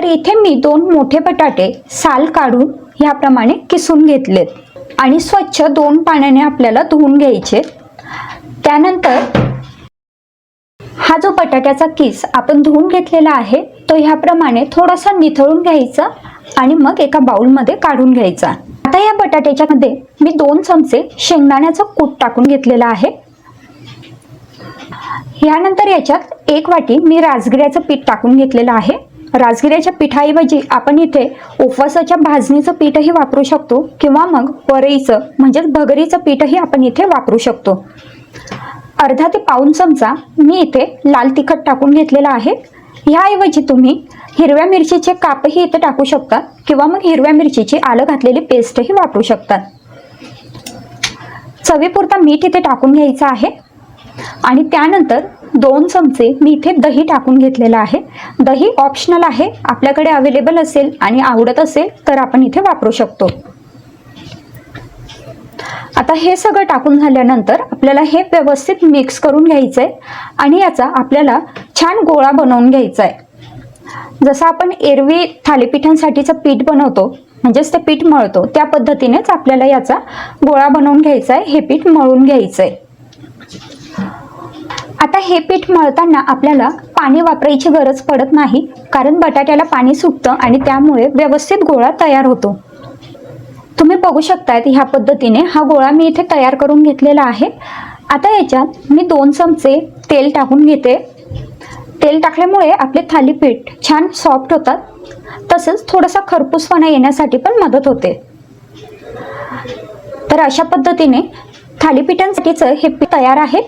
तर इथे मी दोन मोठे बटाटे साल काढून ह्याप्रमाणे किसून घेतलेत. आणि स्वच्छ दोन पाण्याने आपल्याला धुवून घ्यायचे. त्यानंतर हा जो बटाट्याचा किस आपण धुवून घेतलेला आहे तो ह्याप्रमाणे थोडासा निथळून घ्यायचा आणि मग एका बाउलमध्ये काढून घ्यायचा. आता या बटाट्याच्या मध्ये मी दोन चमचे शेंगदाण्याचं कूट टाकून घेतलेला आहे. ह्यानंतर याच्यात एक वाटी मी राजगिऱ्याचं पीठ टाकून घेतलेलं आहे. राजगिऱ्याच्या पिठाऐवजी आपण इथे उपवासाच्या भाजणीचं पीठही वापरू शकतो किंवा मग वरईचं म्हणजेच भगरीचं पीठही आपण इथे वापरू शकतो. अर्धा ते पाऊन चमचा मी इथे लाल तिखट टाकून घेतलेला आहे. ह्याऐवजी तुम्ही हिरव्या मिरचीचे कापही इथे टाकू शकता किंवा मग हिरव्या मिरचीची आलं घातलेली पेस्टही वापरू शकतात चवीपुरता मीठ इथे टाकून घ्यायचं आहे. आणि त्यानंतर दोन चमचे मी इथे दही टाकून घेतलेलं आहे. दही ऑप्शनल आहे आपल्याकडे अवेलेबल असेल आणि आवडत असेल तर आपण इथे वापरू शकतो. आता हे सगळं टाकून झाल्यानंतर आपल्याला हे व्यवस्थित मिक्स करून घ्यायचं आहे आणि याचा आपल्याला छान गोळा बनवून घ्यायचा आहे जसं आपण एरवी थालीपीठांसाठीचं पीठ बनवतो म्हणजेच ते पीठ मळतो त्या पद्धतीनेच आपल्याला याचा गोळा बनवून घ्यायचा आहे हे पीठ मळून घ्यायचं आहे आता हे पीठ मळताना आपल्याला पाणी वापरायची गरज पडत नाही कारण बटाट्याला पाणी सुटतं आणि त्यामुळे व्यवस्थित गोळा तयार होतो. तुम्ही बघू शकतायत ह्या पद्धतीने हा गोळा मी इथे तयार करून घेतलेला आहे. आता याच्यात मी दोन चमचे तेल टाकून घेते. तेल टाकल्यामुळे आपले थालीपीठ छान सॉफ्ट होतात. तसंच थोडासा खरपूसपणा येण्यासाठी पण मदत होते. तर अशा पद्धतीने थालीपीठांसाठीचं हे पीठ तयार आहे.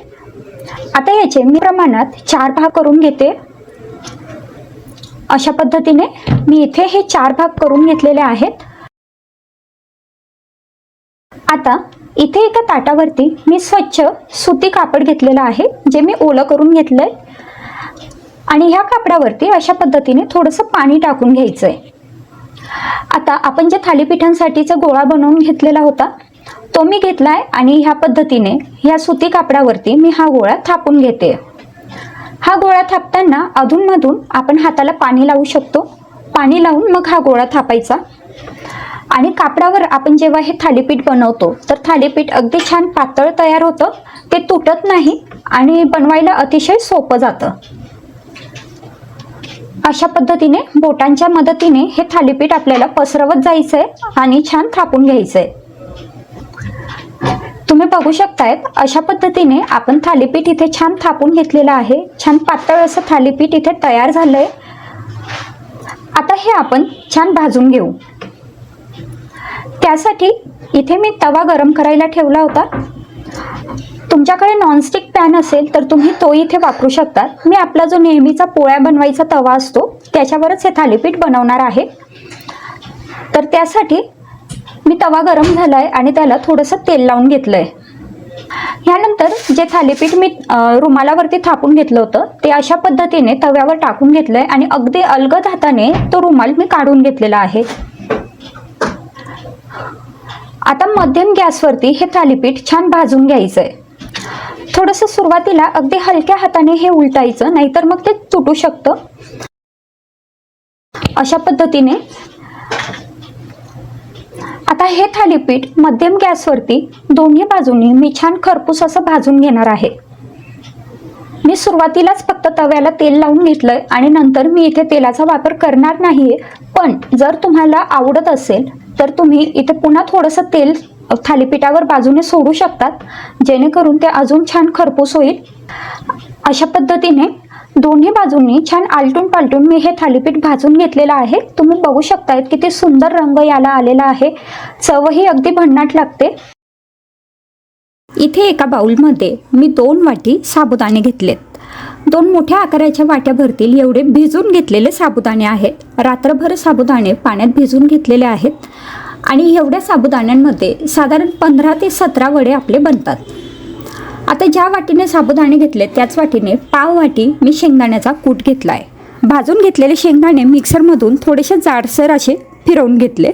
आता याचे मी प्रमाणात चार भाग करून घेते. अशा पद्धतीने मी इथे हे चार भाग करून घेतलेले आहेत. आता इथे एका ताटावरती मी स्वच्छ सुती कापड घेतलेलं आहे जे मी ओलं करून घेतलंय. आणि ह्या कापडावरती अशा पद्धतीने थोडंसं पाणी टाकून घ्यायचं आहे आता आपण जे थालीपीठांसाठीचा गोळा बनवून घेतलेला होता तो मी घेतलाय आणि ह्या पद्धतीने ह्या सुती कापडावरती मी हा गोळा थापून घेते. हा गोळा थापताना अधूनमधून आपण हाताला पाणी लावू शकतो. पाणी लावून मग हा गोळा थापायचा. आणि कापडावर आपण जेव्हा हे थालीपीठ बनवतो तर थालीपीठ अगदी छान पातळ तयार होतं. ते तुटत नाही आणि बनवायला अतिशय सोपं जातं. अशा पद्धतीने बोटांच्या मदतीने हे थालीपीठ आपल्याला पसरवत जायचंय आणि छान थापून घ्यायचंय. तुम्ही बघू शकतायत अशा पद्धतीने आपण थालीपीठ इथे छान थापून घेतलेलं आहे. छान पातळ असं थालीपीठ इथे तयार झालंय. आता हे आपण छान भाजून घेऊ. त्यासाठी इथे मी तवा गरम करायला ठेवला होता. तुमच्याकडे नॉनस्टिक पॅन असेल तर तुम्ही तो इथे वापरू शकता. मी आपला जो नेहमीचा पोळ्या बनवायचा तवा असतो त्याच्यावरच हे थालीपीठ बनवणार आहे. तर त्यासाठी मी तवा गरम झाला आहे आणि त्याला थोडंसं तेल लावून घेतलं आहे ह्यानंतर जे थालीपीठ मी रुमालावरती थापून घेतलं होतं ते अशा पद्धतीने तव्यावर टाकून घेतलं आहे आणि अगदी अलगद हाताने तो रुमाल मी काढून घेतलेला आहे. आता मध्यम गॅसवरती हे थालीपीठ छान भाजून घ्यायचं आहे थोडंसं सुरुवातीला अगदी हलक्या हाताने हे उलटायचं नाहीतर मग ते तुटू शकतं. अशा पद्धतीने आता हे थालीपीठ मध्यम गॅसवरती दोन्ही बाजूनी मी छान खरपूस असं भाजून घेणार आहे. मी सुरुवातीलाच फक्त तव्याला तेल लावून घेतलंय आणि नंतर मी इथे तेलाचा वापर करणार नाहीये पण जर तुम्हाला आवडत असेल तर तुम्ही इथे पुन्हा थोडंसं तेल थालीपीठावर बाजूने सोडू शकतात जेणेकरून ते अजून छान खरपूस होईल. अशा पद्धतीने दोन्ही बाजूंनी छान आलटून पालटून मी हे थालीपीठ भाजून घेतलेलं आहे. तुम्ही बघू शकतायत किती सुंदर रंग याला आलेला आहे. चवही अगदी भन्नाट लागते. इथे एका बाउलमध्ये मी दोन वाटी साबुदाणे घेतलेत. दोन मोठ्या आकाराच्या वाट्या भरतील एवढे भिजून घेतलेले साबुदाणे आहेत. रात्रभर साबुदाणे पाण्यात भिजून घेतलेले आहेत. आणि एवढ्या साबुदाण्यांमध्ये साधारण पंधरा ते सतरा वडे आपले बनतात. आता ज्या वाटीने साबुदाणे घेतले त्याच वाटीने पाव वाटी मी शेंगदाण्याचा कूट घेतला आहे भाजून घेतलेले शेंगदाणे मिक्सरमधून थोडेसे जाडसर असे फिरवून घेतले.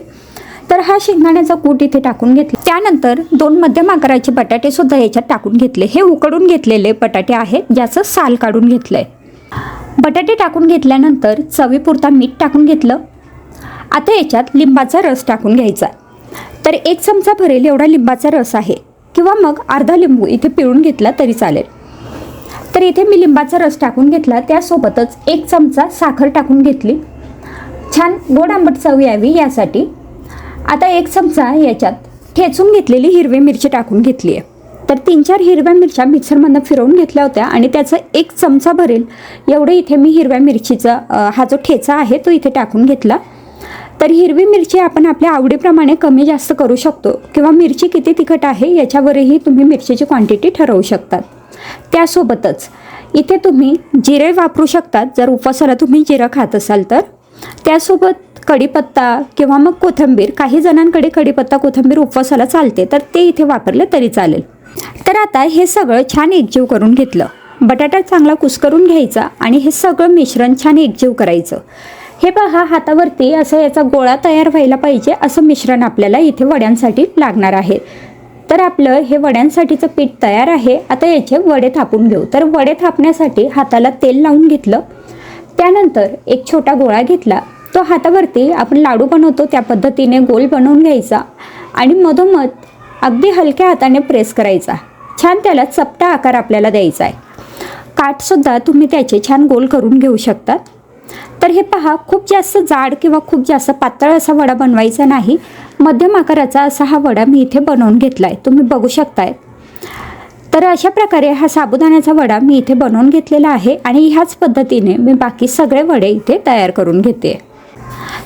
तर हा शेंगदाण्याचा कूट इथे टाकून घेतला. त्यानंतर दोन मध्यम आकाराचे बटाटे सुद्धा याच्यात टाकून घेतले. हे उकडून घेतलेले बटाटे आहेत ज्याचं साल काढून घेतलंय. बटाटे टाकून घेतल्यानंतर चवीपुरता मीठ टाकून घेतलं. आता याच्यात लिंबाचा रस टाकून घ्यायचा. तर एक चमचा भरेल एवढा लिंबाचा रस आहे. किंवा मग अर्धा लिंबू इथे पिळून घेतला तरी चालेल. तर इथे मी लिंबाचा रस टाकून घेतला. त्यासोबतच एक चमचा साखर टाकून घेतली. छान गोड आंबट चव यावी यासाठी. आता एक चमचा याच्यात ठेचून घेतलेली हिरवी मिरची टाकून घेतली आहे. तर तीन चार हिरव्या मिरच्या मिक्सरमधनं फिरवून घेतल्या होत्या आणि त्याचं एक चमचा भरेल. एवढं इथे मी हिरव्या मिरचीचा हा जो ठेचा आहे तो इथे टाकून घेतला. तर हिरवी मिरची आपण आपल्या आवडीप्रमाणे कमी जास्त करू शकतो किंवा मिरची किती तिखट आहे याच्यावरही तुम्ही मिरचीची क्वांटिटी ठरवू शकतात. त्यासोबतच इथे तुम्ही जिरे वापरू शकतात. जर उपवासाला तुम्ही जिरं खात असाल तर. त्यासोबत कढीपत्ता किंवा मग कोथिंबीर काही जणांकडे कढीपत्ता कोथिंबीर उपवासाला चालते तर ते इथे वापरले तरी चालेल. तर आता हे सगळं छान एकजीव करून घेतलं. बटाटा चांगला कुस्करून घ्यायचा आणि हे सगळं मिश्रण छान एकजीव करायचं. हे पहा हातावरती असं याचा गोळा तयार व्हायला पाहिजे असं मिश्रण आपल्याला इथे वड्यांसाठी लागणार आहे. तर आपलं हे वड्यांसाठीचं पीठ तयार आहे. आता याचे वडे थापून घेऊ. तर वडे थापण्यासाठी हाताला तेल लावून घेतलं. त्यानंतर एक छोटा गोळा घेतला. तो हातावरती आपण लाडू बनवतो त्या पद्धतीने गोल बनवून घ्यायचा आणि मधोमध अगदी हलक्या हाताने प्रेस करायचा. छान त्याला चपटा आकार आपल्याला द्यायचा आहे. काठसुद्धा तुम्ही त्याचे छान गोल करून घेऊ शकतात तर हे पहा खूप जास्त जाड किंवा खूप जास्त पातळ असा वडा बनवायचा नाही. मध्यम आकाराचा असा हा वडा मी इथे बनवून घेतला आहे तुम्ही बघू शकताय. तर अशा प्रकारे हा साबुदाण्याचा वडा मी इथे बनवून घेतलेला आहे आणि ह्याच पद्धतीने मी बाकी सगळे वडे इथे तयार करून घेते.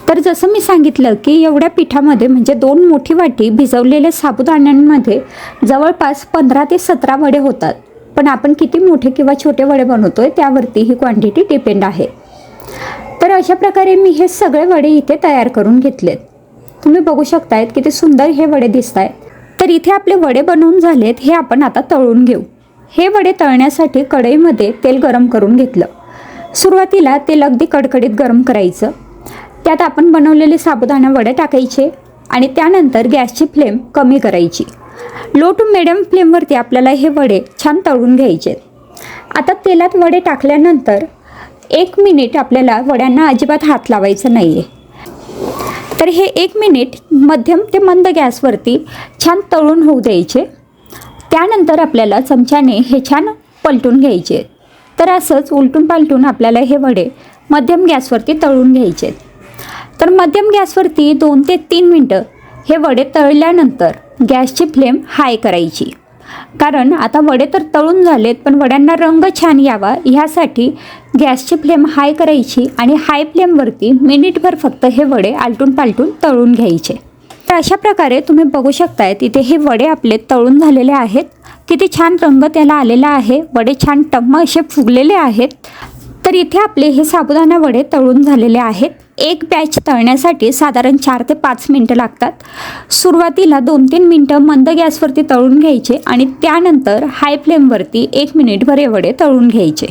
तर जसं मी सांगितलं की एवढ्या पिठामध्ये म्हणजे दोन मोठी वाटी भिजवलेल्या साबुदाण्यांमध्ये जवळपास पंधरा ते सतरा वडे होतात. पण आपण किती मोठे किंवा छोटे वडे बनवतोय त्यावरती ही क्वांटिटी डिपेंड आहे. अशा प्रकारे मी हे सगळे वडे इथे तयार करून घेतलेत. तुम्ही बघू शकतायत किती सुंदर हे वडे दिसत आहेत तर इथे आपले वडे बनवून झालेत हे आपण आता तळून घेऊ. हे वडे तळण्यासाठी कढईमध्ये तेल गरम करून घेतलं. सुरुवातीला तेल अगदी कडकडीत गरम करायचं. त्यात आपण बनवलेले साबुदाणा वडे टाकायचे आणि त्यानंतर गॅसची फ्लेम कमी करायची. लो टू मिडियम फ्लेमवरती आपल्याला हे वडे छान तळून घ्यायचे आता तेलात वडे टाकल्यानंतर एक मिनिट आपल्याला वड्यांना अजिबात हात लावायचा नाही आहे तर हे एक मिनिट मध्यम ते मंद गॅसवरती छान तळून होऊ द्यायचे. त्यानंतर आपल्याला चमच्याने हे छान पलटून घ्यायचे. तर असंच उलटून पालटून आपल्याला हे वडे मध्यम गॅसवरती तळून घ्यायचे. तर मध्यम गॅसवरती दोन ते तीन मिनटं हे वडे तळल्यानंतर गॅसची फ्लेम हाय करायची. कारण आता वडे तर तळून झालेत पण वड्यांना रंग छान यावा ह्यासाठी गॅसची फ्लेम हाय करायची आणि हाय फ्लेमवरती मिनिटभर फक्त हे वडे आलटून पालटून तळून घ्यायचे. तर अशा प्रकारे तुम्ही बघू शकताय तिथे हे वडे आपले तळून झालेले आहेत. किती छान रंग त्याला आलेला आहे. वडे छान टम्म असे फुगलेले आहेत. तर इथे आपले हे साबुदाणा वडे तळून झालेले आहेत. एक बॅच तळण्यासाठी साधारण चार ते पाच मिनटं लागतात. सुरुवातीला दोन तीन मिनटं मंद गॅसवरती तळून घ्यायचे आणि त्यानंतर हाय फ्लेमवरती एक मिनिटभर हे वडे तळून घ्यायचे.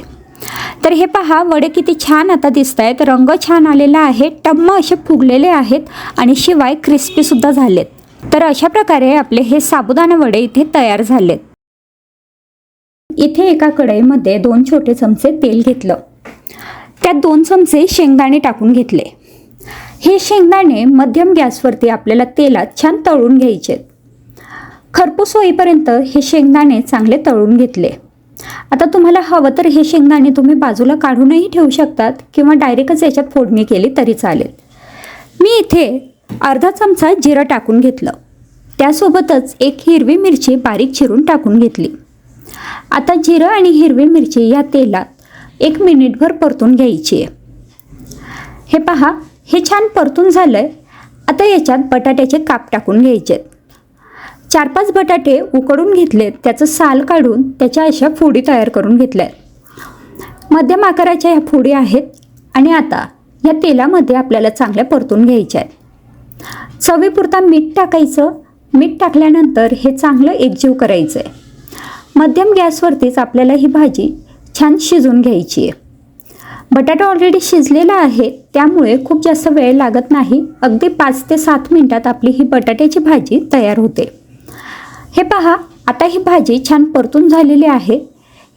तर हे पहा वडे किती छान आता दिसत आहेत रंग छान आलेला आहे टम्म असे फुगलेले आहेत आणि शिवाय क्रिस्पीसुद्धा झालेत. तर अशा प्रकारे आपले हे साबुदाणा वडे इथे तयार झालेत. इथे एका कढईमध्ये दोन छोटे चमचे तेल घेतलं. त्यात दोन चमचे शेंगदाणे टाकून घेतले. हे शेंगदाणे मध्यम गॅसवरती आपल्याला तेलात छान तळून घ्यायचे. खरपूस होईपर्यंत हे शेंगदाणे चांगले तळून घेतले. आता तुम्हाला हवं तर हे शेंगदाणे तुम्ही बाजूला काढूनही ठेवू शकतात किंवा डायरेक्टच याच्यात फोडणी केली तरी चालेल. मी इथे अर्धा चमचा जिरं टाकून घेतलं. त्यासोबतच एक हिरवी मिरची बारीक चिरून टाकून घेतली. आता जिरं आणि हिरवी मिरची या तेलात एक मिनिटभर परतून घ्यायची आहे. हे पहा हे छान परतून झालं आहे आता याच्यात बटाट्याचे काप टाकून घ्यायचे. चार पाच बटाटे उकडून घेतलेत त्याचं साल काढून त्याच्या अशा फोडी तयार करून घेतल्या. आहेत मध्यम आकाराच्या ह्या फोडी आहेत आणि आता या तेलामध्ये आपल्याला चांगल्या परतून घ्यायच्या आहेत. चवीपुरता मीठ टाकायचं. मीठ टाकल्यानंतर हे चांगलं एकजीव करायचं आहे मध्यम गॅसवरतीच आपल्याला ही भाजी छान शिजून घ्यायची आहे. बटाटा ऑलरेडी शिजलेला आहे त्यामुळे खूप जास्त वेळ लागत नाही. अगदी पाच ते सात मिनटात आपली ही बटाट्याची भाजी तयार होते. हे पहा आता ही भाजी छान परतून झालेली आहे.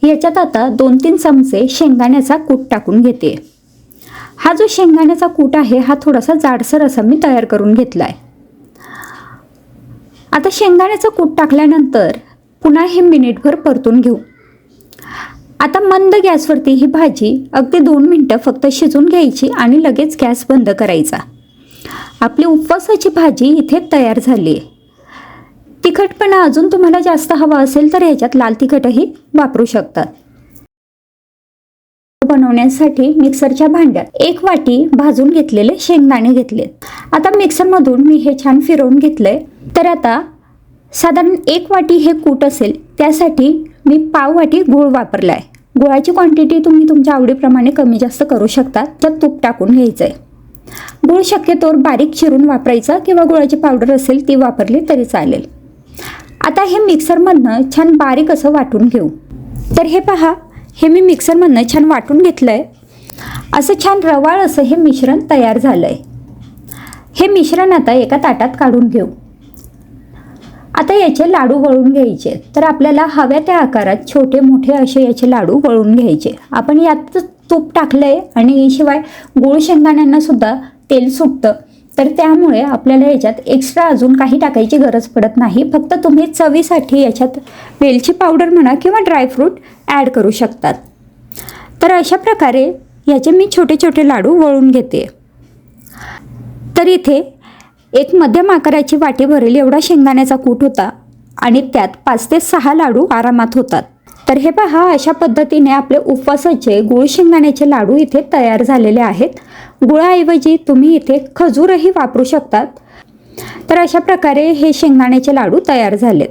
याच्यात आता दोन तीन चमचे शेंगदाण्याचा कूट टाकून घेते. हा जो शेंगदाण्याचा कूट आहे हा थोडासा जाडसर असा मी तयार करून घेतला आहे आता शेंगदाण्याचं कूट टाकल्यानंतर पुन्हा हे मिनिटभर परतून घेऊ. आता मंद गॅसवरती ही भाजी अगदी दोन मिनटं फक्त शिजून घ्यायची आणि लगेच गॅस बंद करायचा. आपली उपवासाची भाजी इथे तयार झाली आहे. तिखटपणा अजून तुम्हाला जास्त हवा असेल तर ह्याच्यात लाल तिखटही वापरू शकतात बनवण्यासाठी मिक्सरच्या भांड्यात एक वाटी भाजून घेतलेले शेंगदाणे घेतलेत आता मिक्सरमधून मी हे छान फिरवून घेतले तर आता साधारण एक वाटी हे कूट असेल त्यासाठी मी पाव वाटी गूळ वापरला आहे गुळाची क्वांटिटी तुम्ही तुमच्या आवडीप्रमाणे कमी जास्त करू शकता त्यात तूप टाकून घ्यायचं आहे गूळ शक्यतोवर बारीक चिरून वापरायचा किंवा गुळाची पावडर असेल ती वापरली तरी चालेल. आता हे मिक्सरमधनं छान बारीक असं वाटून घेऊ. तर हे पहा हे मी मिक्सरमधनं छान वाटून घेतलं आहे असं छान रवाळ असं हे मिश्रण तयार झालं आहे हे मिश्रण आता एका ताटात काढून घेऊ. आता याचे लाडू वळून घ्यायचे. तर आपल्याला हव्या त्या आकारात छोटे मोठे असे याचे लाडू वळून घ्यायचे. आपण यात तूप टाकलं आहे आणि शिवाय गूळ शेंगदाण्यांना सुद्धा तेल सुटतं. तर त्यामुळे आपल्याला याच्यात एक्स्ट्रा अजून काही टाकायची गरज पडत नाही. फक्त तुम्ही चवीसाठी याच्यात वेलची पावडर म्हणा किंवा ड्रायफ्रूट ॲड करू शकतात. तर अशा प्रकारे याचे मी छोटे छोटे लाडू वळून घेते. तर इथे एक मध्यम आकाराची वाटी भरेल एवढा शेंगदाण्याचा कूट होता आणि त्यात पाच ते सहा लाडू आरामात होतात. तर हे पहा अशा पद्धतीने आपले उपवासाचे गुळ शेंगदाण्याचे लाडू इथे तयार झालेले आहेत. गुळाऐवजी तुम्ही इथे खजूरही वापरू शकतात. तर अशा प्रकारे हे शेंगदाण्याचे लाडू तयार झालेत.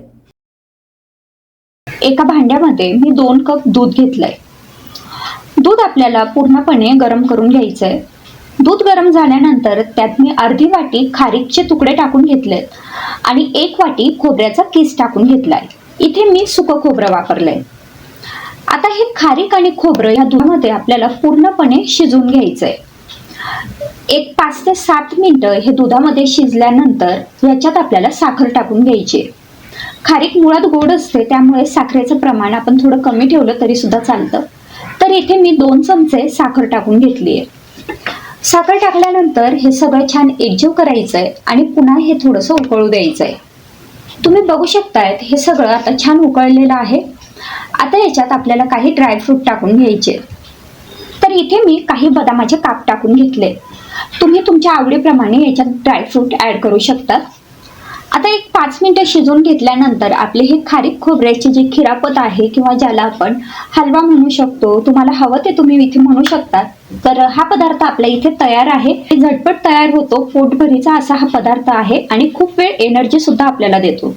एका भांड्यामध्ये मी दोन कप दूध घेतलंय. दूध आपल्याला पूर्णपणे गरम करून घ्यायचं आहे दूध गरम झाल्यानंतर त्यात मी अर्धी वाटी खारीकचे तुकडे टाकून घेतलेत आणि एक वाटी खोबऱ्याचा किस टाकून घेतलाय. इथे मी सुकं खोबरं वापरलंय. आता हे खारीक आणि खोबरं या दुधामध्ये आपल्याला पूर्णपणे शिजवून घ्यायचंय. एक पाच ते सात मिनिटं हे दुधामध्ये शिजल्यानंतर याच्यात आपल्याला साखर टाकून घ्यायची. आहे. खारीक मुळात गोड असते त्यामुळे साखरेचं प्रमाण आपण थोडं कमी ठेवलं तरी सुद्धा चालतं. तर इथे मी दोन चमचे साखर टाकून घेतली आहे साखर टाकल्यानंतर हे सगळं छान एकजीव करायचं आहे आणि पुन्हा हे थोडंसं उकळू द्यायचं आहे तुम्ही बघू शकतायत हे सगळं आता छान उकळलेलं आहे. आता याच्यात आपल्याला काही ड्रायफ्रूट टाकून घ्यायचे. तर इथे मी काही बदामाचे काप टाकून घेतले. तुम्ही तुमच्या आवडीप्रमाणे याच्यात ड्रायफ्रूट ॲड करू शकतात आता एक पाच मिनिटं शिजवून घेतल्यानंतर आपले हे खारीक खोबऱ्याची जी खिरापत आहे किंवा ज्याला आपण हलवा म्हणू शकतो तुम्हाला हवं ते तुम्ही इथे म्हणू शकता. तर हा पदार्थ आपल्या इथे तयार आहे. झटपट तयार होतो. पोटभरीचा असा हा पदार्थ आहे आणि खूप वेळ एनर्जी सुद्धा आपल्याला देतो.